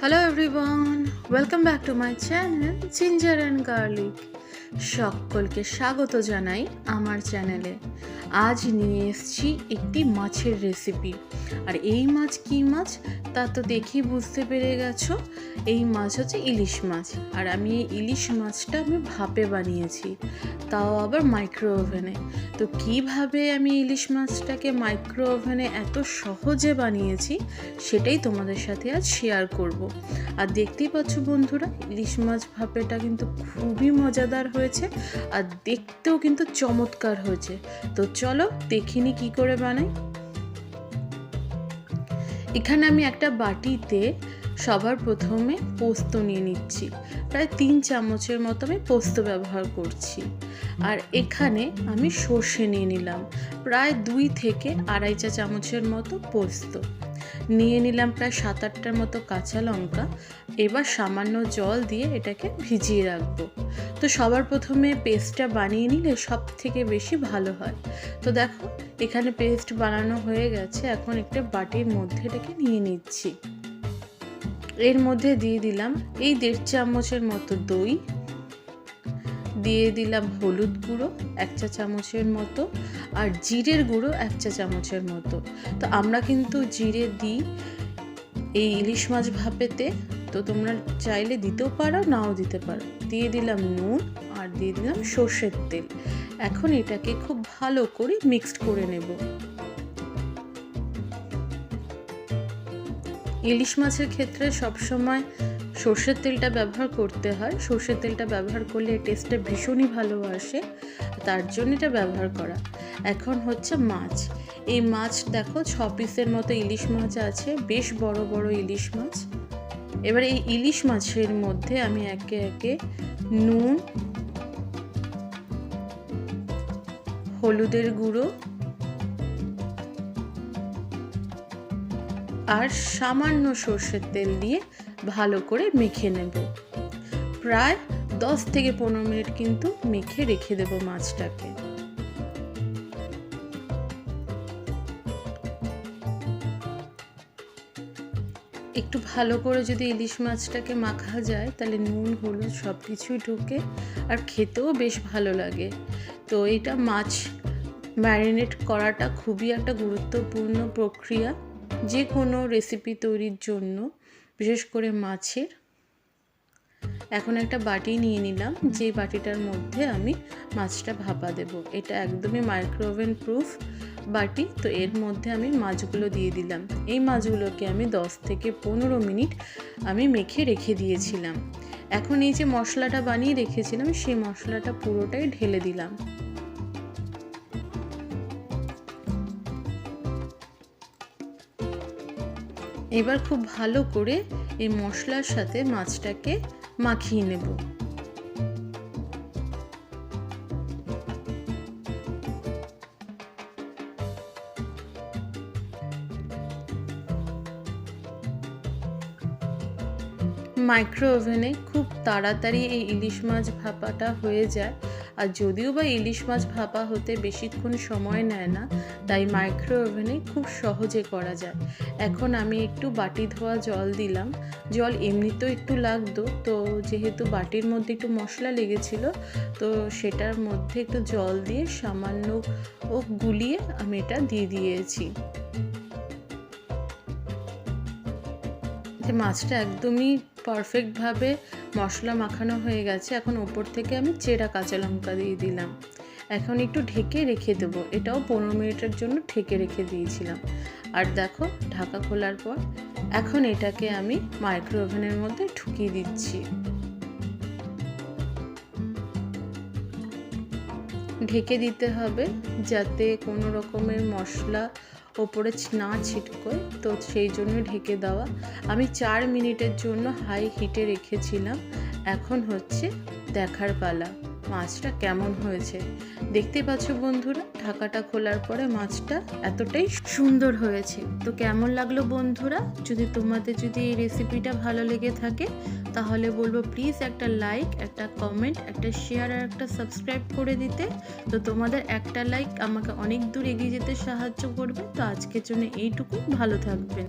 Hello everyone welcome back to my channel ginger and garlic সকলকে স্বাগত জানাই আমার চ্যানেলে আজ নিয়ে এসেছি একটি মাছের রেসিপি আর এই মাছ কী মাছ? তা তো দেখেই বুঝতে পেরে গেছো। এই মাছ হচ্ছে ইলিশ মাছ। আর আমি এই ইলিশ মাছটা আমি ভাপে বানিয়েছি। তাও আবার মাইক্রো ওভেনে তো কীভাবে আমি ইলিশ মাছটাকে মাইক্রো ওভেনে এত সহজে বানিয়েছি, সেটাই তোমাদের সাথে আজ শেয়ার করব। আর দেখতেই পাচ্ছ বন্ধুরা, ইলিশ মাছ ভাপেটা কিন্তু খুবই মজাদার হয়েছে। আর দেখতেও কিন্তু চমৎকার হয়েছে। তো চলো, দেখিনি কি করে বানাই? এখানে আমি একটা বাটিতে সবার প্রথমে পোস্ত নিয়ে নিচ্ছি। প্রায় তিন চামচের মতো আমি পোস্ত ব্যবহার করছি। আর এখানে আমি সর্ষে নিয়ে নিলাম। প্রায় দুই থেকে আড়াই চা চামচের মতো পোস্ত। নিয়ে নিলাম প্রায় সাত আটটার মতো কাঁচা লঙ্কা। এবার সামান্য জল দিয়ে এটাকে ভিজিয়ে রাখব। তো সবার প্রথমে পেস্টটা বানিয়ে নিলে সব থেকে বেশি ভালো হয়। তো দেখো, এখানে পেস্ট বানানো হয়ে গেছে, এখন একটা বাটির মধ্যে এটাকে নিয়ে নিচ্ছি। এর মধ্যে দিয়ে দিলাম এই দেড় চামচের মতো দই। দিয়ে দিলাম হলুদ গুঁড়ো, এক চা চামচের মতো আর জিরের গুঁড়ো এক চা চামচের মতো। তো আমরা কিন্তু জিরে দিই এই ইলিশ মাছ ভাপেতে। তো তোমরা চাইলে দিতেও পারো, নাও দিতে পারো। দিয়ে দিলাম নুন আর দিয়ে দিলাম সর্ষের তেল। এখন এটাকে খুব ভালো করে মিক্সড করে নেব। ইলিশ মাছের ক্ষেত্রে সবসময় সর্ষের তেলটা ব্যবহার করতে হয়। সর্ষের তেলটা ব্যবহার করলে টেস্টটা ভীষণই ভালো আসে। তার জন্য এটা ব্যবহার করা। এখন হচ্ছে মাছ। এই মাছ দেখো, ছ পিসের মতো ইলিশ মাছ আছে, বেশ বড় বড় ইলিশ মাছ। এবার এই ইলিশ মাছের মধ্যে আমি একে একে নুন, হলুদের গুঁড়ো আর সামান্য সর্ষের তেল দিয়ে ভালো করে মেখে নেব। প্রায় দশ থেকে পনেরো মিনিট কিন্তু মেখে রেখে দেব মাছটাকে। একটু ভালো করে যদি ইলিশ মাছটাকে মাখা যায়, তাহলে নুন, হলুদ সব কিছুই ঢুকে আর খেতেও বেশ ভালো লাগে। তো এটা মাছ ম্যারিনেট করাটা খুবই একটা গুরুত্বপূর্ণ প্রক্রিয়া। যে কোনো রেসিপি তৈরির জন্য বিশেষ করে মাছের। এখন একটা বাটি নিয়ে নিলাম যে বাটিটার মধ্যে আমি মাছটা ভাপা দেব। এটা একদমই মাইক্রোওভেন প্রুফ বাটি, তো এর মধ্যে আমি মাছগুলো দিয়ে দিলাম। এই মাছগুলোকে আমি 10 থেকে পনেরো মিনিট আমি মেখে রেখে দিয়েছিলাম। এখন এই যে মশলাটা বানিয়ে রেখেছিলাম, সেই মশলাটা পুরোটাই ঢেলে দিলাম। এবার খুব ভালো করে এই মশলার সাথে মাছটাকে মাখিয়ে নেব। মাইক্রো ওভেনে খুব তাড়াতাড়ি এই ইলিশ মাছ ভাপাটা হয়ে যায়। আর যদিও বা ইলিশ মাছ ভাপা হতে বেশিক্ষণ সময় নেয় না, তাই মাইক্রো ওভেনে খুব সহজে করা যায়। এখন আমি একটু বাটি ধোয়া জল দিলাম। জল এমনিতেও একটু লাগতো, তো যেহেতু বাটির মধ্যে একটু মশলা লেগেছিল, তো সেটার মধ্যে একটু জল দিয়ে সামান্য ও গুলিয়ে আমি এটা দিয়ে দিয়েছি। যে মাছটা একদমই পারফেক্টভাবে মশলা মাখানো হয়ে গেছে। এখন ওপর থেকে আমি চেরা কাঁচা লঙ্কা দিয়ে দিলাম। এখন একটু ঢেকে রেখে দেবো। এটাও পনেরো মিনিটের জন্য ঢেকে রেখে দিয়েছিলাম। আর দেখো, ঢাকা খোলার পর এখন এটাকে আমি মাইক্রো ওভেনের মধ্যে ঢুকিয়ে দিচ্ছি। ঢেকে দিতে হবে যাতে কোনো রকমের মশলা ওপরে না ছিটকোয়। তো সেই জন্য ঢেকে দেওয়া। আমি চার মিনিটের জন্য হাই হিটে রেখেছিলাম। এখন হচ্ছে দেখার পালা। মাছটা কেমন হয়েছে? দেখতে পাচ্ছ বন্ধুরা, ঢাকাটা খোলার পরে মাছটা এতটাই সুন্দর হয়েছে। তো কেমন লাগল বন্ধুরা? যদি তোমাদের যদি এই রেসিপিটা ভালো লেগে থাকে, তাহলে বলব প্লিজ একটা লাইক একটা কমেন্ট একটা শেয়ার আর একটা সাবস্ক্রাইব করে দিতে। তো তোমাদের একটা লাইক আমাকে অনেক দূর এগিয়ে যেতে সাহায্য করবে। তো আজকের জন্য এইটুকু ভালো থাকবেন।